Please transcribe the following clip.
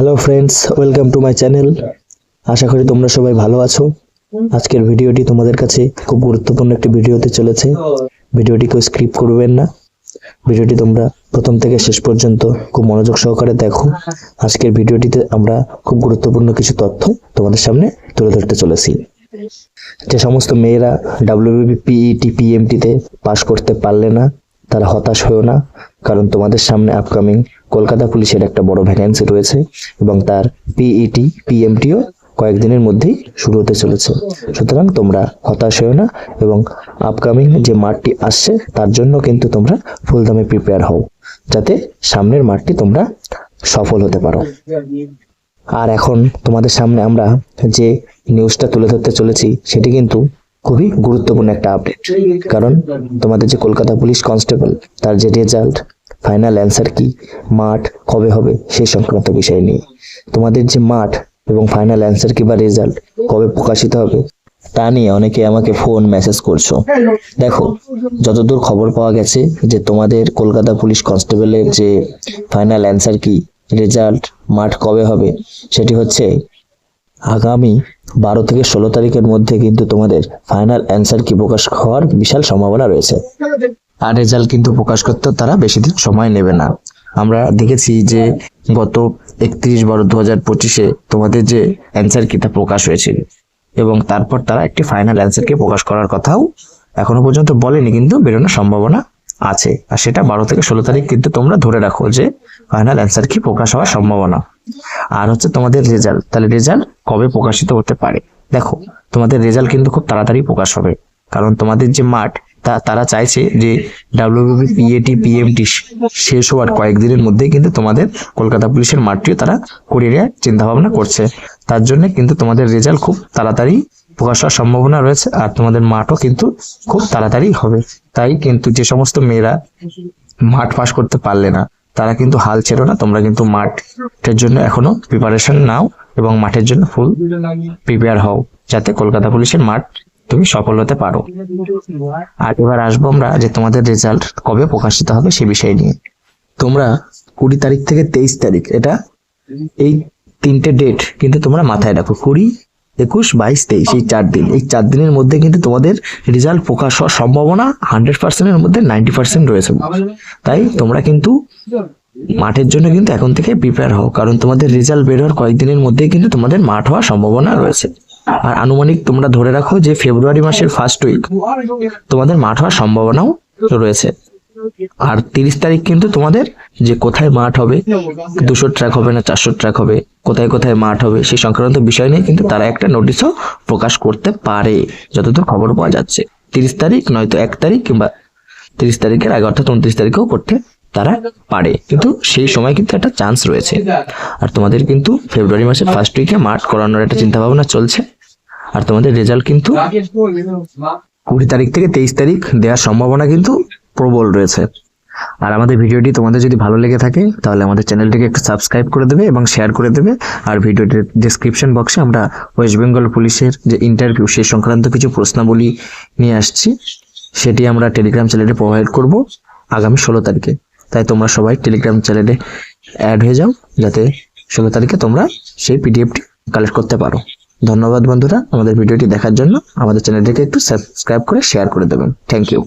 Hello friends, welcome to my channel. আশা করি তোমরা সবাই ভালো আছো। আজকের ভিডিওটি তোমাদের কাছে খুব গুরুত্বপূর্ণ একটি ভিডিও হতে চলেছে। ভিডিওটি কেউ স্ক্রিপ্ট করবেন না। ভিডিওটি তোমরা প্রথম থেকে শেষ পর্যন্ত খুব মনোযোগ সহকারে দেখো। আজকের ভিডিওটিতে আমরা খুব গুরুত্বপূর্ণ কিছু তথ্য তোমাদের সামনে তুলে ধরতে চলেছি। যে সমস্ত মেয়েরা ডাব্লিউবিপি পিইটি পিএমটিতে পাশ করতে পারলে না, তারা হতাশ হয়েও না, কারণ তোমাদের সামনে আপকামিং কলকাতা পুলিশের একটা বড় ভ্যাকেন্সি রয়েছে এবং তার পিইটি পিএমটিও কয়েকদিনের মধ্যেই শুরু হতে চলেছে। সুতরাং তোমরা হতাশ হয়েও না এবং আপকামিং যে মাঠটি আসছে তার জন্য কিন্তু তোমরা ফুলদমে প্রিপেয়ার হও, যাতে সামনের মাঠটি তোমরা সফল হতে পারো। আর এখন তোমাদের সামনে আমরা যে নিউজটা তুলে ধরতে চলেছি, সেটি কিন্তু খুবই গুরুত্বপূর্ণ একটা আপডেট কারণ তোমাদের যে কলকাতা পুলিশ কনস্টেবল তার যে রেজাল্ট ফাইনাল অ্যান্সার কি? মাঠ কবে হবে? সেই সংক্রান্ত বিষয় নিয়ে। তোমাদের যে মাঠ এবং ফাইনাল অ্যান্সার কি বা রেজাল্ট কবে প্রকাশিত হবে? তা নিয়ে অনেকে আমাকে ফোন মেসেজ করছ। দেখো, যতদূর খবর পাওয়া গেছে যে তোমাদের কলকাতা পুলিশ কনস্টেবলের যে ফাইনাল অ্যান্সার কি রেজাল্ট মাঠ কবে হবে, সেটি হচ্ছে আগামী বারো থেকে ষোলো তারিখের মধ্যে কিন্তু তোমাদের ফাইনাল অ্যান্সার কি প্রকাশ হওয়ার বিশাল সম্ভাবনা রয়েছে। আর রেজাল্ট কিন্তু প্রকাশ করতে তারা বেশি দিন সময় নেবে না। আমরা দেখেছি যে গত একত্রিশ বারো দু হাজার পঁচিশে তোমাদের যে অ্যান্সার কিটা প্রকাশ হয়েছিল এবং তারপর তারা একটি ফাইনাল অ্যান্সারকে প্রকাশ করার কথাও এখনও পর্যন্ত বলেনি কিন্তু বেরোনোর সম্ভাবনা আছে। আর সেটা বারো থেকে ষোলো তারিখ কিন্তু তোমরা ধরে রাখো যে ফাইনাল অ্যান্সার কি প্রকাশ হওয়ার সম্ভাবনা। আর হচ্ছে তোমাদের রেজাল্ট তাহলে রেজাল্ট কবে প্রকাশিত হতে পারে? দেখো, তোমাদের রেজাল্ট কিন্তু খুব তাড়াতাড়ি প্রকাশ হবে। কারণ তোমাদের যে মাঠ তারা চাইছে যে ডাব্লিউবি পিএটি পিএমটি শেষ হওয়ার কয়েকদিনের মধ্যেই কিন্তু তোমাদের কলকাতা পুলিশের মাঠটিও তারা করিয়ে চিন্তা ভাবনা করছে। তার জন্য কিন্তু তোমাদের রেজাল্ট খুব তাড়াতাড়ি প্রকাশ হওয়ার সম্ভাবনা রয়েছে আর তোমাদের মাঠও কিন্তু খুব তাড়াতাড়ি হবে। তাই কিন্তু যে সমস্ত মেয়েরা মাঠ পাস করতে পারলে না, তারা কিন্তু হাল ছেড়ো না। তোমরা কিন্তু মাঠের জন্য এখনও প্রিপারেশন নাও এবং মাঠের জন্য ফুল প্রিপেয়ার হও, যাতে কলকাতা পুলিশের মাঠ তুমি সফল হতে পারো। আর এবার আসব আমরা যে তোমাদের রেজাল্ট কবে প্রকাশিত হবে সে বিষয় নিয়ে। তোমরা কুড়ি তারিখ থেকে তেইশ তারিখ, এটা এই তিনটে ডেট কিন্তু তোমরা মাথায় রাখো, কুড়ি, একুশ, বাইশ, তেইশ, এই চার দিন। এই চার দিনের মধ্যে কিন্তু তোমাদের রেজাল্ট প্রকাশ হওয়ার সম্ভাবনা হান্ড্রেড পার্সেন্টের মধ্যে নাইনটি পার্সেন্ট রয়েছে। তাই তোমরা কিন্তু মাঠের জন্য কিন্তু এখন থেকে প্রিপেয়ার হও, কারণ তোমাদের রেজাল্ট বের হওয়ার কয়েকদিনের মধ্যেই কিন্তু তোমাদের মাঠ হওয়ার সম্ভাবনা রয়েছে। আর আনুমানিক তোমরা ধরে রাখো যে ফেব্রুয়ারি মাসের ফার্স্ট উইক তোমাদের মাঠ হওয়ার সম্ভাবনাও রয়েছে। আর তিরিশ তারিখ কিন্তু তোমাদের যে কোথায় মাঠ হবে, দুশো ট্র্যাক হবে না চারশো ট্র্যাক হবে, কোথায় কোথায় মাঠ হবে, সেই সংক্রান্ত বিষয় নিয়ে কিন্তু তারা একটা নোটিশও প্রকাশ করতে পারে, যতদূর খবর পাওয়া যাচ্ছে। তিরিশ তারিখ নয়তো এক তারিখ কিংবা তিরিশ তারিখের আগে, অর্থাৎ উনত্রিশ তারিখেও করতে তারা পারে। কিন্তু সেই সময় কিন্তু একটা চান্স রয়েছে। আর তোমাদের কিন্তু ফেব্রুয়ারি মাসের ফার্স্ট উইকে মাঠ করানোর একটা চিন্তা ভাবনা চলছে। আর তোমাদের রেজাল্ট কিন্তু কুড়ি তারিখ থেকে তেইশ তারিখ দেওয়ার সম্ভাবনা কিন্তু প্রবল রয়েছে। আর আমাদের ভিডিওটি তোমাদের যদি ভালো লেগে থাকে, তাহলে আমাদের চ্যানেলটিকে একটু সাবস্ক্রাইব করে দেবে এবং শেয়ার করে দেবে। আর ভিডিওটির ডিসক্রিপশন বক্সে আমরা ওয়েস্ট বেঙ্গল পুলিশের যে ইন্টারভিউ সেই সংক্রান্ত কিছু প্রশ্নাবলী নিয়ে আসছি। সেটি আমরা টেলিগ্রাম চ্যানেলে প্রোভাইড করব আগামী ষোলো তারিখে। তাই তোমরা সবাই টেলিগ্রাম চ্যানেলে অ্যাড হয়ে যাও, যাতে ষোলো তারিখে তোমরা সেই পিডিএফটি কালেক্ট করতে পারো। ধন্যবাদ বন্ধুরা, আমাদের ভিডিওটি দেখার জন্য আমাদের চ্যানেলটিকে একটু সাবস্ক্রাইব করে শেয়ার করে দেবেন। Thank you